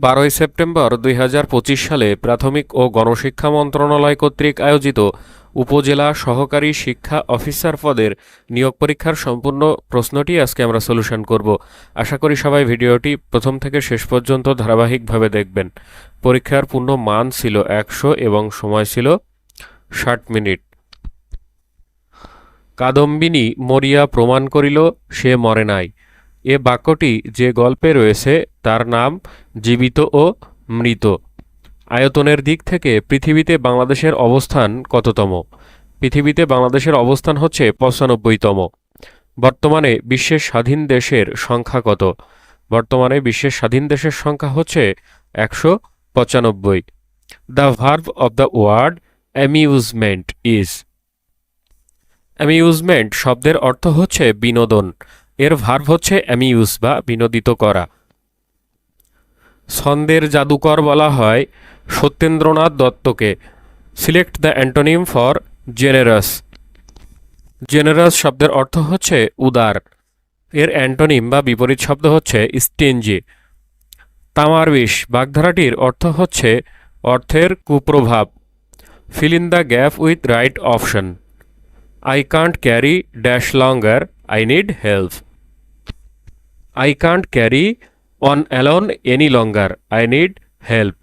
বারোই সেপ্টেম্বর দুই হাজার পঁচিশ সালে প্রাথমিক ও গণশিক্ষা মন্ত্রণালয় কর্তৃক আয়োজিত উপজেলা সহকারী শিক্ষা অফিসার পদের নিয়োগ পরীক্ষার সম্পূর্ণ প্রশ্নটি আজকে আমরা সলিউশন করব। আশা করি সবাই ভিডিওটি প্রথম থেকে শেষ পর্যন্ত ধারাবাহিকভাবে দেখবেন। পরীক্ষার পূর্ণ মান ছিল একশো এবং সময় ছিল ষাট মিনিট। কাদম্বিনী মরিয়া প্রমাণ করিল, সে মরে নাই। এ বাক্যটি যে গল্পে রয়েছে, তার নাম জীবিত ও মৃত। আয়তনের দিক থেকে পৃথিবীতে বাংলাদেশের অবস্থান কততম? পৃথিবীতে বাংলাদেশের অবস্থান হচ্ছে পঁচানব্বইতম। বর্তমানে বিশ্বের স্বাধীন দেশের সংখ্যা কত? বর্তমানে বিশ্বের স্বাধীন দেশের সংখ্যা হচ্ছে একশো পঁচানব্বই। The verb of the word amusement is amusement শব্দের অর্থ হচ্ছে বিনোদন। এর ভার্ভ হচ্ছে অ্যামিউজ বা বিনোদিত করা। ছন্দের জাদুকর বলা হয় Satyendranath দত্তকে। Select the antonym for generous generous শব্দের অর্থ হচ্ছে উদার। এর অ্যান্টোনিম বা বিপরীত শব্দ হচ্ছে স্টেঞ্জি তামার বিষ, বাগধারাটির অর্থ হচ্ছে অর্থের কুপ্রভাব। Fill in the gap with right option I can't carry dash longer. I need help. I can't carry on alone any longer. I need help.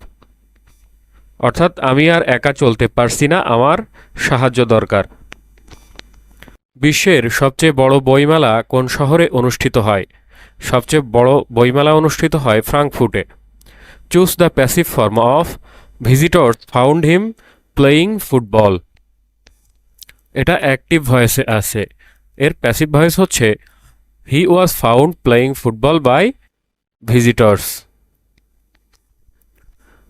অর্থাৎ আমি আর একা চলতে পারছি না, আমার সাহায্য দরকার বিশ্বের সবচেয়ে বড় বইমেলা কোন শহরে অনুষ্ঠিত হয় সবচেয়ে বড় বইমেলা অনুষ্ঠিত হয় ফ্রাঙ্কফুটে choose the passive form of visitors found him playing football এটা অ্যাক্টিভ ভয়েসে আছে এর প্যাসিভ ভয়েস হচ্ছে he was found playing football by visitors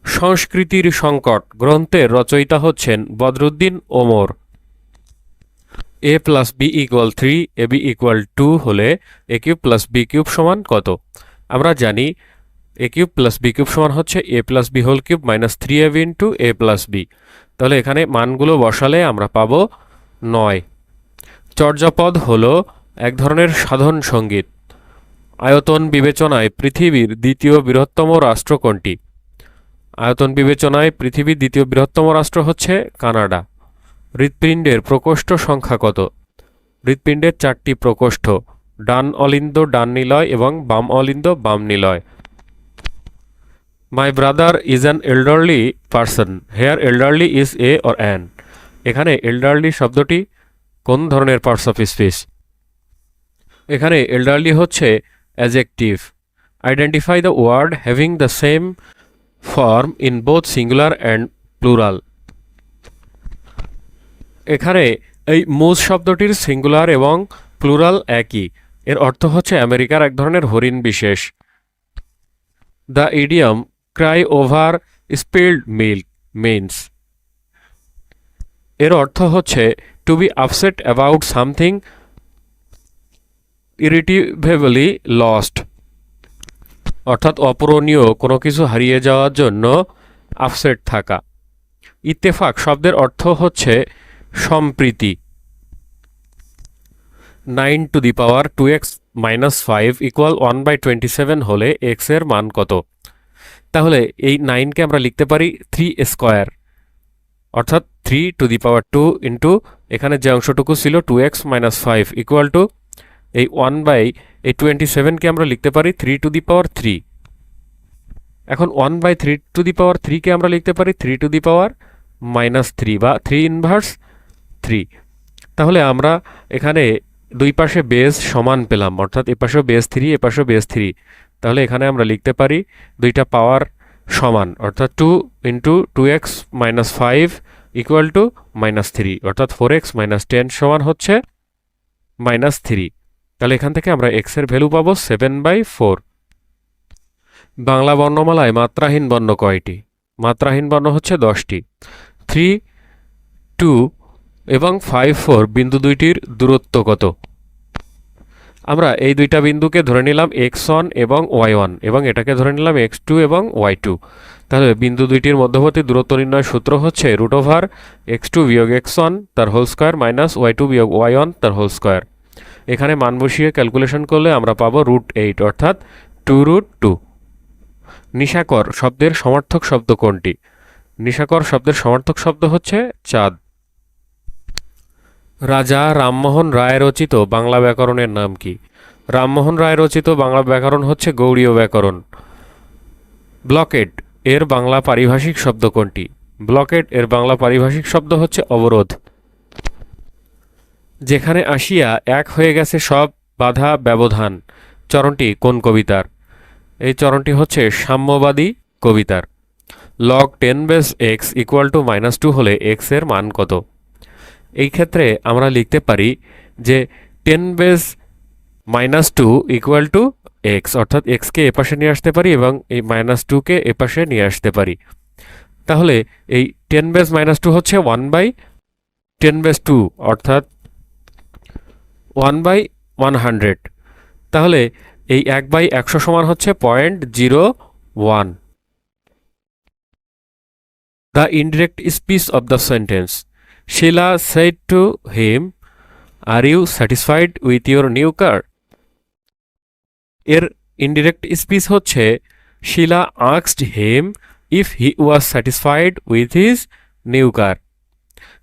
সংস্কৃতির সংকট। গ্রন্থের রচয়িতা হচ্ছেন Badruddin Umar. A plus B equal three A B equal two হলে A cube plus B cube সমান কত? আমরা জানি A cube plus B cube সমান হচ্ছে A plus B whole cube minus three A B into A plus B তাহলে এখানে মানগুলো বসালে আমরা পাবো নয়। চর্যাপদ হল এক ধরনের সাধন সংগীত। আয়তন বিবেচনায় পৃথিবীর দ্বিতীয় বৃহত্তম রাষ্ট্র কোনটি? আয়তন বিবেচনায় পৃথিবীর দ্বিতীয় বৃহত্তম রাষ্ট্র হচ্ছে কানাডা। হৃৎপিণ্ডের প্রকোষ্ঠ সংখ্যা কত? হৃৎপিণ্ডের চারটি প্রকোষ্ঠ, ডান অলিন্দ ডান নিলয় এবং বাম অলিন্দ বাম Niloy. My brother is an elderly person here elderly is a or an এখানে এল্ডারলি শব্দটি কোন ধরনের পার্টস অফ স্পিচ এখানে এল্ডারলি হচ্ছে adjective identify the word having the same form in both singular and plural এখানে এই মুজ শব্দটির সিঙ্গুলার এবং প্লুরাল একই। এর অর্থ হচ্ছে আমেরিকার এক ধরনের হরিণ বিশেষ। The idiom cry over spilled milk means এর অর্থ হচ্ছে to be upset about something irretrievably lost অর্থাৎ অপূরণীয় কোনো কিছু হারিয়ে যাওয়ার জন্য আপসেট থাকা। ইত্তেফাক শব্দের অর্থ হচ্ছে সম্প্রীতি। Nine to the power two x minus five equal one by twenty seven হলে এক্সের মান কত? তাহলে এই নাইনকে আমরা লিখতে পারি থ্রি স্কোয়ার অর্থাৎ three to the power two into এখানে যে অংশটুকু ছিল two x minus five equal to এই ওয়ান বাই এই টোয়েন্টি সেভেনকে আমরা লিখতে পারি three to the power three এখন one by three to the power থ্রিকে আমরা লিখতে পারি three to the power minus three বা থ্রি ইনভার্স থ্রি তাহলে আমরা এখানে দুই পাশে বেস সমান পেলাম, অর্থাৎ এ পাশেও বেস থ্রি এ পাশেও বেস থ্রি তাহলে এখানে আমরা লিখতে পারি দুইটা পাওয়ার সমান, অর্থাৎ two into two x minus five equal to minus three অর্থাৎ ফোর এক্স মাইনাস টেন সমান হচ্ছে মাইনাস থ্রি তাহলে এখান থেকে আমরা এক্সের ভ্যালু পাবো সেভেন বাই ফোর বাংলা বর্ণমালায় মাত্রাহীন বর্ণ কয়টি? মাত্রাহীন বর্ণ হচ্ছে দশটি। থ্রি টু এবং ফাইভ ফোর বিন্দু দুইটির দূরত্ব কত? আমরা এই দুইটা বিন্দুকে ধরে নিলাম এক্স ওয়ান এবং ওয়াই ওয়ান এবং এটাকে ধরে নিলাম এক্স টু এবং ওয়াই টু তাহলে বিন্দু দুইটির মধ্যবর্তী দূরত্ব নির্ণয় সূত্র হচ্ছে রুট ওভার এক্স টু বিয়োগ এক্স ওয়ান তার whole square minus y two বিয়োগ ওয়াই ওয়ান তার হোল স্কোয়ার এখানে মান বসিয়ে ক্যালকুলেশন করলে আমরা পাবো রুট এইট অর্থাৎ টু রুট টু নিশাকর শব্দের সমার্থক শব্দ কোনটি? নিশাকর শব্দের সমার্থক শব্দ হচ্ছে চাঁদ। রাজা রামমোহন রায় রচিত বাংলা ব্যাকরণের নাম কি? রামমোহন রায় রচিত বাংলা ব্যাকরণ হচ্ছে গৌড়ীয় ব্যাকরণ। ব্লকেট, এর বাংলা পারিভাষিক শব্দ কোনটি? ব্লকেড এর বাংলা পারিভাষিক শব্দ হচ্ছে অবরোধ। যেখানে আসিয়া এক হয়ে গেছে সব বাধা, ব্যবধান। চরণটি কোন কবিতার? এই চরণটি হচ্ছে সাম্যবাদী কবিতার। Log ten base x equal to minus two হলে এক্সের মান কত? এই ক্ষেত্রে আমরা লিখতে পারি যে ten base minus two equal to x অর্থাৎ এক্সকে এপাশে নিয়ে আসতে পারি এবং এই মাইনাস টুকে এপাশে নিয়ে আসতে পারি। তাহলে এই টেন বেস মাইনাস টু হচ্ছে one by ten base two অর্থাৎ ওয়ান বাই ওয়ান হান্ড্রেড তাহলে এই এক বাই একশো সমান হচ্ছে point zero one the indirect speech of the sentence Shila said to him are you satisfied with your new car এর ইনডিরেক্ট স্পিচ হচ্ছে, শিলা আক্সড him if he was satisfied with his new car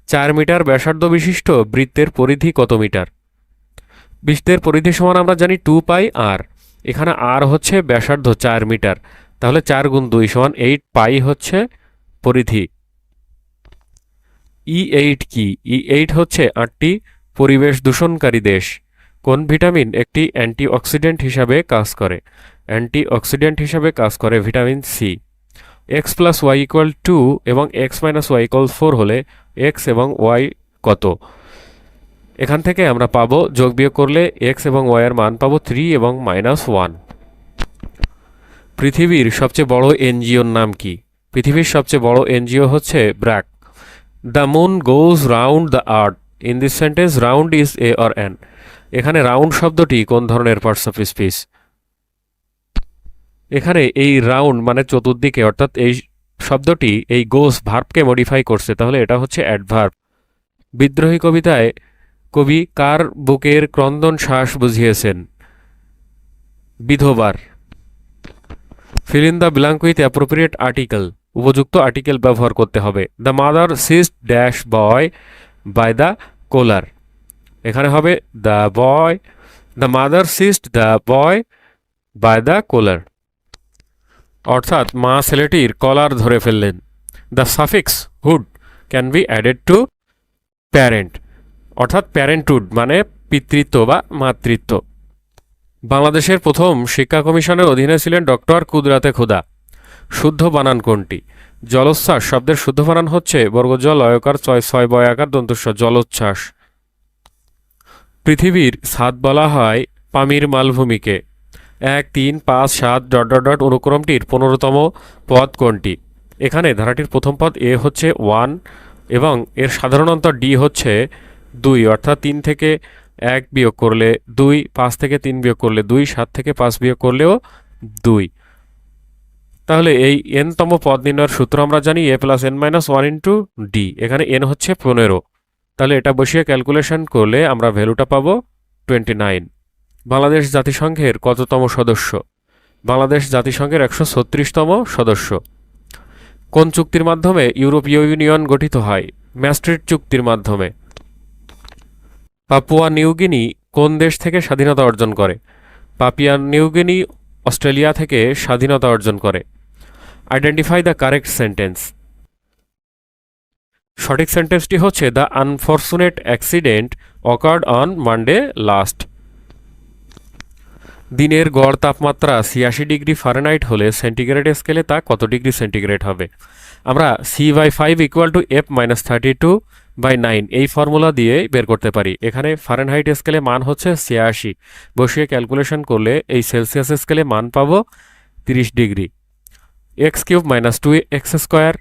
চার metre ব্যাসার্ধ বিশিষ্ট বৃত্তের পরিধি কত metre? বৃত্তের পরিধি সমান আমরা জানি টু পাই আর এখানে আর হচ্ছে ব্যাসার্ধ চার মিটার। তাহলে চার গুণ দুই সমান এইট পাই হচ্ছে পরিধি। ই এইট কি? ই এইট হচ্ছে আটটি পরিবেশ দূষণকারী দেশ। কোন ভিটামিন একটি অ্যান্টিঅক্সিডেন্ট হিসাবে কাজ করে? অ্যান্টিঅক্সিডেন্ট হিসাবে কাজ করে vitamin C x plus y equal two এবং x minus y equal four হলে এক্স এবং ওয়াই কত? এখান থেকে আমরা পাবো, যোগ বিয়োগ করলে এক্স এবং ওয়াইয়ের মান পাবো থ্রি এবং মাইনাস ওয়ান পৃথিবীর সবচেয়ে বড় এনজিওর নাম কি? পৃথিবীর সবচেয়ে বড় এনজিও হচ্ছে BRAC. The moon goes round the earth in this sentence round is a or an এখানে রাউন্ড শব্দটি কোন ধরনের পার্টস অফ স্পিচ এখানে এই রাউন্ড মানে চতুর্দিকে, অর্থাৎ এই শব্দটি, এই গোস ভার্বকে মডিফাই করছে। তাহলে এটা হচ্ছে অ্যাডভার্ব বিদ্রোহী কবিতায় কবি কার বুকের ক্রন্দন শ্বাস বুঝিয়েছেন? বিধবার। Fill in the blank with appropriate article উপযুক্ত আর্টিকেল ব্যবহার করতে হবে। The mother seized dash boy by the collar এখানে হবে the boy the mother seized the boy by the collar অর্থাৎ মা ছেলেটির কলার ধরে ফেললেন। The suffix hood can be added to parent অর্থাৎ প্যারেন্টহুড মানে পিতৃত্ব বা মাতৃত্ব। বাংলাদেশের প্রথম শিক্ষা কমিশনের অধীনে ছিলেন ডক্টর কুদরাতে খুদা। শুদ্ধ বানান কোনটি? জলোচ্ছ্বাস, শব্দের শুদ্ধ বানান হচ্ছে বর্গজল, অয়কার, ছয় ছয় বয়াকার দন্তস্ব জলোচ্ছ্বাস। পৃথিবীর ছাদ বলা হয় পামির মালভূমিকে। এক, তিন, পাঁচ, সাত, ডট ডট ডট অনুক্রমটির পনেরোতম পদ কোনটি? এখানে ধারাটির প্রথম পদ এ হচ্ছে ওয়ান এবং এর সাধারণত ডি হচ্ছে দুই, অর্থাৎ তিন থেকে এক বিয়োগ করলে দুই, পাঁচ থেকে তিন বিয়োগ করলে দুই, সাত থেকে পাঁচ বিয়োগ করলেও দুই। তাহলে এই এনতম পদ নির্ণয়ের সূত্র আমরা জানি A plus N minus one into D এখানে এন হচ্ছে পনেরো। তাহলে এটা বসিয়ে ক্যালকুলেশন করলে আমরা ভ্যালুটা পাবো টোয়েন্টি নাইন বাংলাদেশ জাতিসংঘের কততম সদস্য? বাংলাদেশ জাতিসংঘের একশো ছত্রিশতম সদস্য। কোন চুক্তির মাধ্যমে ইউরোপীয় ইউনিয়ন গঠিত হয়? ম্যাস্ট্রিট চুক্তির মাধ্যমে। পাপুয়া নিউগিনি কোন দেশ থেকে স্বাধীনতা অর্জন করে? পাপিয়া নিউগিনি অস্ট্রেলিয়া থেকে স্বাধীনতা অর্জন করে। আইডেন্টিফাই দ্য কারেক্ট সেন্টেন্স সঠিক সেন্টেন্সটি হচ্ছে the unfortunate accident occurred on Monday last দিনের গড় তাপমাত্রা ছিয়াশি ডিগ্রি ফারেনহাইট হলে সেন্টিগ্রেড স্কেলে তা কত ডিগ্রি সেন্টিগ্রেড হবে? আমরা C by five equal to F minus thirty two by nine এই ফর্মুলা দিয়ে বের করতে পারি। এখানে ফারেনহাইট স্কেলে মান হচ্ছে ছিয়াশি। বসিয়ে ক্যালকুলেশন করলে এই সেলসিয়াস স্কেলে মান পাবো তিরিশ degree. X cube minus two x square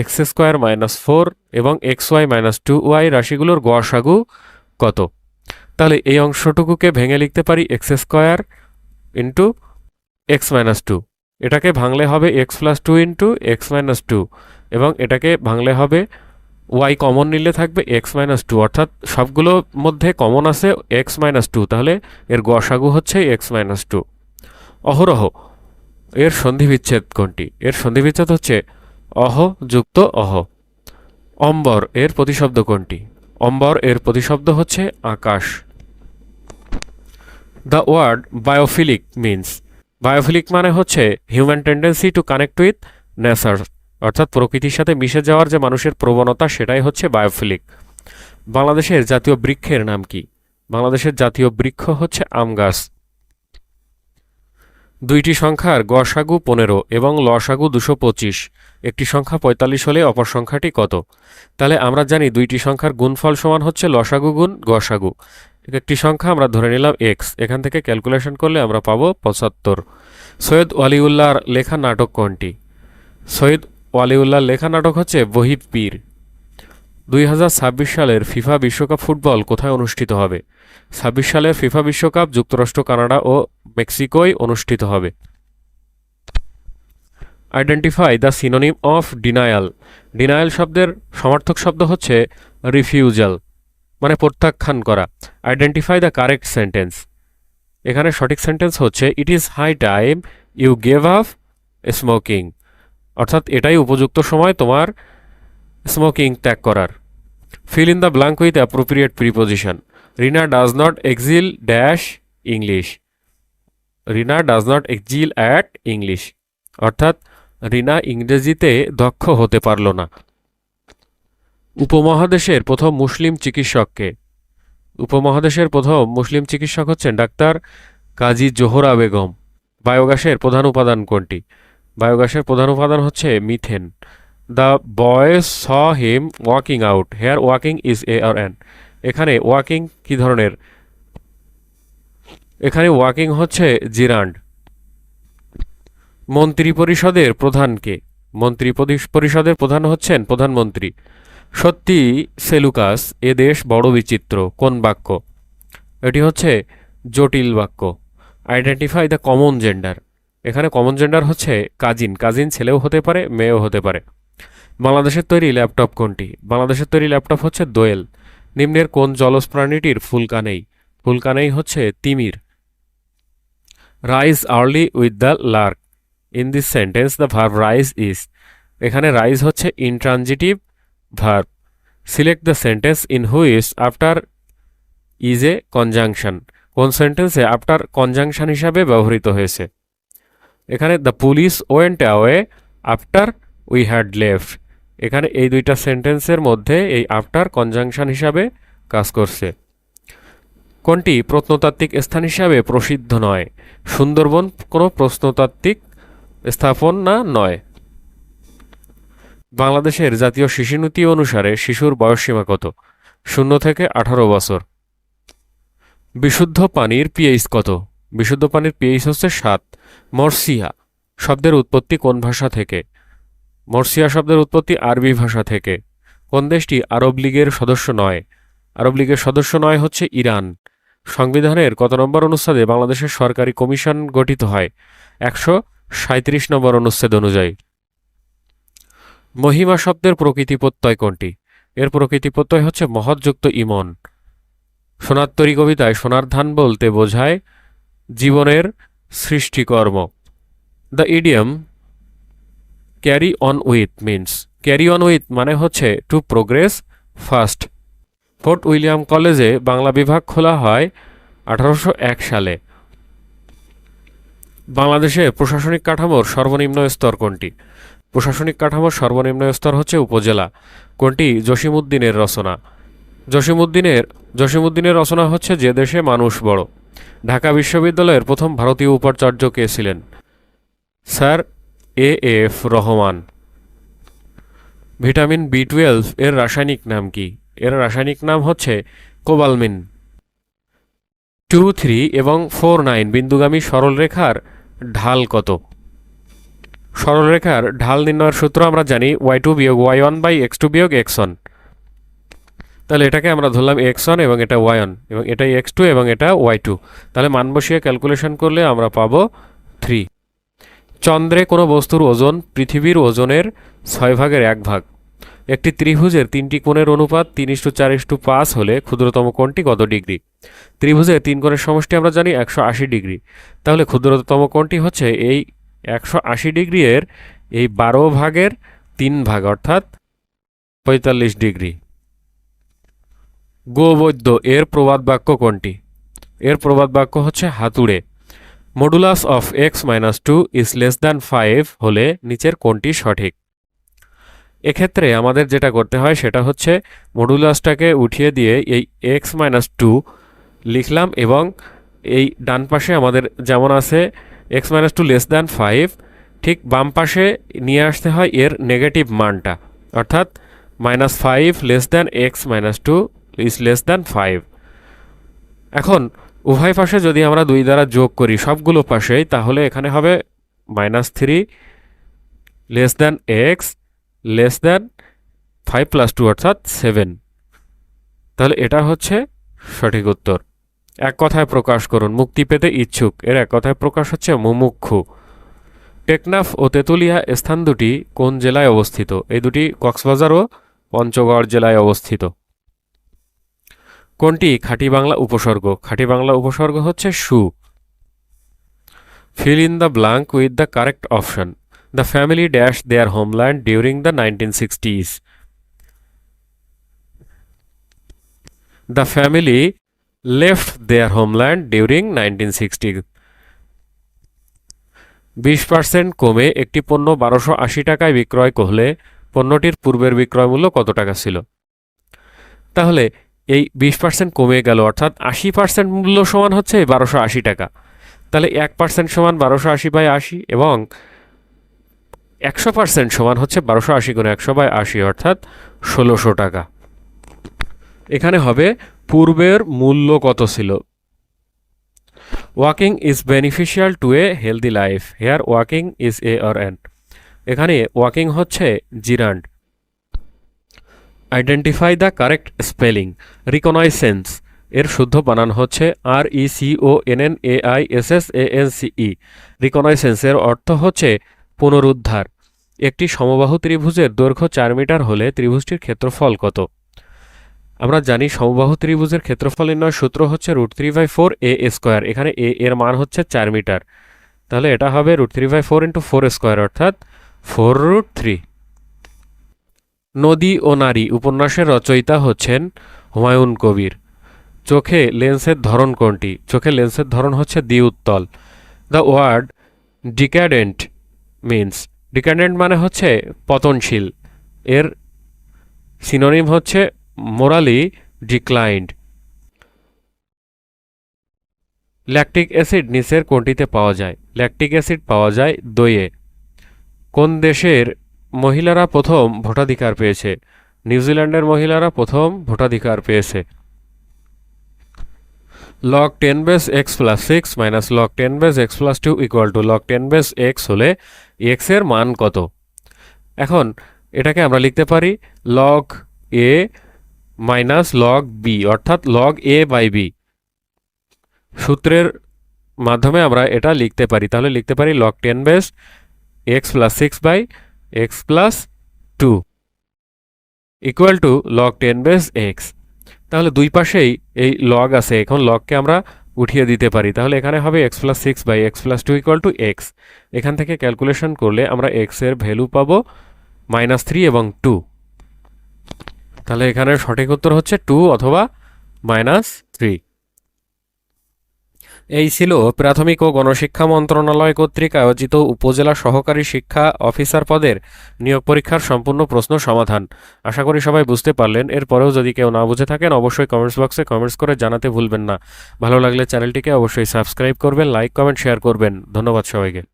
x square minus four এবং x y minus two y রাশিগুলোর গসাগু কত? তাহলে এই অংশটুকুকে ভেঙে লিখতে পারি x square into x minus two. এটাকে ভাঙলে হবে x plus two into x minus two এবং এটাকে ভাঙলে হবে ওয়াই কমন নিলে থাকবে এক্স মাইনাস টু। অর্থাৎ সবগুলোর মধ্যে কমন আছে এক্স মাইনাস টু, তাহলে এর গসাগু হচ্ছে এক্স মাইনাস টু। অহরহ। এর সন্ধিবিচ্ছেদ কোনটি? এর সন্ধিবিচ্ছেদ হচ্ছে অহ যুক্ত অহ। অম্বর এর প্রতিশব্দ কোনটি? অম্বর এর প্রতিশব্দ হচ্ছে আকাশ। The word biophilic means biophilic মানে হচ্ছে human tendency to connect with nature অর্থাৎ প্রকৃতির সাথে মিশে যাওয়ার যে মানুষের প্রবণতা, সেটাই হচ্ছে বায়োফিলিক বাংলাদেশের জাতীয় বৃক্ষের নাম কি? বাংলাদেশের জাতীয় বৃক্ষ হচ্ছে আম গাছ। দুইটি সংখ্যার গসাগু পনেরো এবং লসাগু দুশো পঁচিশ। একটি সংখ্যা পঁয়তাল্লিশ হলে অপর সংখ্যাটি কত? তাহলে আমরা জানি দুইটি সংখ্যার গুণফল সমান হচ্ছে লসাগু গুণ গসাগু একটি সংখ্যা আমরা ধরে নিলাম এক্স এখান থেকে ক্যালকুলেশন করলে আমরা পাবো পঁচাত্তর। সৈয়দ ওয়ালিউল্লাহর লেখা নাটক কোনটি? সৈয়দ ওয়ালিউল্লাহর লেখা নাটক হচ্ছে বহিব পীর দুই হাজার ছাব্বিশ সালের ফিফা বিশ্বকাপ ফুটবল কোথায় অনুষ্ঠিত হবে? ছাব্বিশ সালের ফিফা বিশ্বকাপ যুক্তরাষ্ট্র, কানাডা ও মেক্সিকোয় অনুষ্ঠিত হবে। Identify the synonym of denial denial শব্দের সমার্থক শব্দ হচ্ছে রিফিউজাল মানে প্রত্যাখ্যান করা। আইডেন্টিফাই দ্য কারেক্ট সেন্টেন্স এখানে সঠিক সেন্টেন্স হচ্ছে it is high time you gave up smoking অর্থাৎ এটাই উপযুক্ত সময় তোমার স্মোকিং ত্যাগ করার। Fill in the blank with appropriate preposition Rina does not excel dash English Rina does not excel at English অর্থাৎ রিনা ইংরেজিতে দক্ষ হতে পারল না। উপমহাদেশের প্রথম মুসলিম চিকিৎসককে। উপমহাদেশের প্রথম মুসলিম চিকিৎসক হচ্ছেন ডাক্তার কাজী জোহরা বেগম। বায়োগ্যাসের প্রধান উপাদান কোনটি? বায়োগ্যাসের প্রধান উপাদান হচ্ছে methane. The boys saw him walking out here walking is a or an এখানে ওয়াকিং কি ধরনের? এখানে ওয়াকিং হচ্ছে জিরান্ড। মন্ত্রী পরিষদের প্রধানকে মন্ত্রী পরিষদের প্রধান হচ্ছেন প্রধানমন্ত্রী। সত্যি সেলুকাস এ দেশ বড় বিচিত্র। কোন বাক্য? এটি হচ্ছে জটিল বাক্য। আইডেন্টিফাই দ্য কমন জেন্ডার এখানে কমন জেন্ডার হচ্ছে কাজিন। কাজিন ছেলেও হতে পারে, মেয়েও হতে পারে। বাংলাদেশের তৈরি ল্যাপটপ কোনটি? বাংলাদেশের তৈরি ল্যাপটপ হচ্ছে দোয়েল। নিম্নের কোন জলজ প্রাণীটির ফুলকা নেই ফুলকা নেই হচ্ছে তিমির। Rise early with the lark in this sentence the verb rise is এখানে রাইজ হচ্ছে intransitive verb select the sentence in which after is a conjunction কোন সেন্টেন্সে আফটার কনজাংশন হিসাবে ব্যবহৃত হয়েছে? এখানে the police went away after we had left এখানে এই দুইটা সেন্টেন্সের মধ্যে এই আফটার কনজাংশন হিসাবে কাজ করছে। কোনটি? প্রত্নতাত্ত্বিক স্থান হিসাবে প্রসিদ্ধ নয়। সুন্দরবন কোনো প্রত্নতাত্ত্বিক স্থাপনা নয়। বাংলাদেশের জাতীয় শিশুনীতি অনুসারে শিশুর বয়সসীমা কত? শূন্য থেকে আঠারো বছর। বিশুদ্ধ পানির পিএইচ কত? বিশুদ্ধ পানির পিএইচ হচ্ছে সাত। মর্সিয়া শব্দের উৎপত্তি কোন ভাষা থেকে? মর্সিয়া শব্দের উৎপত্তি আরবি ভাষা থেকে। কোন দেশটি আরব লীগের সদস্য নয়? আরব লীগের সদস্য নয় হচ্ছে ইরান। সংবিধানের কত নম্বর অনুচ্ছেদে বাংলাদেশের সরকারি কমিশন গঠিত হয়? একশো সাঁত্রিশ নম্বর অনুচ্ছেদ অনুযায়ী। মহিমা শব্দের প্রকৃতি প্রত্যয় কোনটি? এর প্রকৃতি প্রত্যয় হচ্ছে মহৎযুক্ত ইমন। সোনাত্তরী কবিতায় সোনার ধান বলতে বোঝায় জীবনের সৃষ্টিকর্ম। The idiom carry on with means carry on with মানে হচ্ছে to progress first Fort William কলেজে বাংলা বিভাগ খোলা হয় আঠারোশো এক সালে। বাংলাদেশে প্রশাসনিক কাঠামোর সর্বনিম্ন স্তর কোনটি? প্রশাসনিক কাঠামোর সর্বনিম্ন স্তর হচ্ছে উপজেলা। কোনটি? জসিমউদ্দিনের রচনা। জসিমউদ্দিনের জসিমউদ্দিনের রচনা হচ্ছে যে দেশে মানুষ বড়। ঢাকা বিশ্ববিদ্যালয়ের প্রথম ভারতীয় উপাচার্য কে ছিলেন? Sir A F Rahman. Vitamin B twelve এর রাসায়নিক নাম কি? এর রাসায়নিক নাম হচ্ছে কোবালমিন। টু থ্রি এবং ফোর নাইন বিন্দুগামী সরলরেখার ঢাল কত? সরলরেখার ঢাল নির্ণয়ের সূত্র আমরা জানি ওয়াই টু বিয়োগ y one by x two বিয়োগ এক্স ওয়ান তাহলে এটাকে আমরা ধরলাম এক্স ওয়ান এবং এটা ওয়াই ওয়ান এবং এটা এক্স টু এবং এটা ওয়াই টু তাহলে মান বসিয়ে ক্যালকুলেশন করলে আমরা পাবো থ্রি চন্দ্রে কোনো বস্তুর ওজন পৃথিবীর ওজনের ছয় ভাগের এক ভাগ। একটি ত্রিভুজের তিনটি কোণের অনুপাত তিন ইস্টু চার ইস্টু পাঁচ হলে ক্ষুদ্রতম কোণটি কত ডিগ্রি? ত্রিভুজের তিন কোণের সমষ্টি আমরা জানি একশো আশি ডিগ্রি। তাহলে ক্ষুদ্রতম কোণটি হচ্ছে এই একশো আশি ডিগ্রি এর এই বারো ভাগের তিন ভাগ, অর্থাৎ পঁয়তাল্লিশ ডিগ্রি। গোবৈদ্য এর প্রবাদ বাক্য কোনটি? এর প্রবাদ বাক্য হচ্ছে হাতুড়ে। Modulus of x minus two is less than five হলে নিচের কোনটি সঠিক। এক্ষেত্রে আমাদের যেটা করতে হয় সেটা হচ্ছে মডুলাসটাকে উঠিয়ে দিয়ে এই এক্স মাইনাস টু লিখলাম এবং এই ডান পাশে আমাদের যেমন আছে x minus two less than five ঠিক বাম পাশে নিয়ে আসতে হয় এর নেগেটিভ মানটা। অর্থাৎ minus five less than x minus two is less than five এখন উভয় পাশে যদি আমরা দুই দ্বারা যোগ করি সবগুলো পাশেই, তাহলে এখানে হবে minus three less than x less than five plus two অর্থাৎ সেভেন তাহলে এটা হচ্ছে সঠিক উত্তর। এক কথায় প্রকাশ করুন, মুক্তি পেতে ইচ্ছুক। এর এক কথায় প্রকাশ হচ্ছে মুমুক্ষু। টেকনাফ ও তেতুলিয়া স্থান দুটি কোন জেলায় অবস্থিত? এই দুটি কক্সবাজার ও পঞ্চগড় জেলায় অবস্থিত। কোনটি? খাঁটি বাংলা উপসর্গ। খাঁটি বাংলা উপসর্গ হচ্ছে সু। Fill in the blank with the correct option the family dash their homeland during the nineteen sixties the family left their homeland during nineteen sixty বিশ পার্সেন্ট কমে একটি পণ্য বারোশো আশি টাকায় বিক্রয় করলে পণ্যটির পূর্বের বিক্রয় মূল্য কত টাকা ছিল? তাহলে এই বিশ পার্সেন্ট কমে গেল, অর্থাৎ আশি পার্সেন্ট মূল্য সমান হচ্ছে বারোশো আশি টাকা। তাহলে এক পার্সেন্ট সমান বারোশো আশি বাই আশি এবং একশো পার্সেন্ট সমান হচ্ছে বারোশো আশি গুণ একশো বাই আশি, অর্থাৎ ষোলোশো টাকা। এখানে হবে পূর্বের মূল্য কত ছিল? Walking is beneficial to a healthy life, here walking is a or an এখানে ওয়াকিং হচ্ছে gerund identify the correct spelling reconnaissance এর শুদ্ধ বানান হচ্ছে R E C O N N A I S S A N C E রিকনাইসেন্সের অর্থ হচ্ছে পুনরুদ্ধার। একটি সমবাহু ত্রিভুজের দৈর্ঘ্য চার মিটার হলে ত্রিভুজটির ক্ষেত্রফল কত? আমরা জানি সমবাহু ত্রিভুজের ক্ষেত্রফল নির্ণয় সূত্র হচ্ছে root three by four a square এখানে এ এর মান হচ্ছে চার মিটার। তাহলে এটা হবে root three by four into four square অর্থাৎ ফোর রুট থ্রি নদী ও নারী উপন্যাসের রচয়িতা হচ্ছেন হুমায়ুন কবির। চোখে লেন্সের ধরন কোনটি? চোখে লেন্সের ধরন হচ্ছে দ্বিউত্তল। The word decadent means. Decadent মানে হচ্ছে পতনশীল। এর সিনোনিম হচ্ছে মোরালি ডিক্লাইন্ড। ল্যাকটিক অ্যাসিড নিচের কোনটিতে পাওয়া যায়? ল্যাকটিক অ্যাসিড পাওয়া যায় দইয়ে। কোন দেশের মহিলারা প্রথম ভোটাধিকার পেয়েছে। নিউজিল্যান্ডের মহিলারা প্রথম ভোটাধিকার পেয়েছে। Log ten base x plus six minus log ten base x plus two equal to log ten base x হলে এক্সের মান কত? এখন এটাকে আমরা লিখতে পারি log a minus log b অর্থাৎ লগ এ বাই বি সূত্রের মাধ্যমে আমরা এটা লিখতে পারি। তাহলে লিখতে পারি log ten base x plus six by x plus two equal to log ten base x তাহলে দুই পাশেই এই লগ আছে, এখন লগকে আমরা উঠিয়ে দিতে পারি। তাহলে এখানে হবে x plus six by x plus two equal to x এখান থেকে ক্যালকুলেশন করলে আমরা এক্সের ভ্যালু পাবো মাইনাস থ্রি এবং টু তাহলে এখানে সঠিক উত্তর হচ্ছে টু অথবা মাইনাস থ্রি এই ছিল প্রাথমিক ও গণশিক্ষা মন্ত্রণালয় কর্তৃক আয়োজিত উপজেলা সহকারী শিক্ষা অফিসার পদের নিয়োগ পরীক্ষার সম্পূর্ণ প্রশ্ন সমাধান। আশা করি সবাই বুঝতে পারলেন। এরপরেও যদি কেউ না বুঝে থাকেন, অবশ্যই কমেন্টস বক্সে কমেন্টস করে জানাতে ভুলবেন না। ভালো লাগলে চ্যানেলটিকে অবশ্যই সাবস্ক্রাইব করবেন, লাইক, কমেন্ট, শেয়ার করবেন। ধন্যবাদ সবাইকে।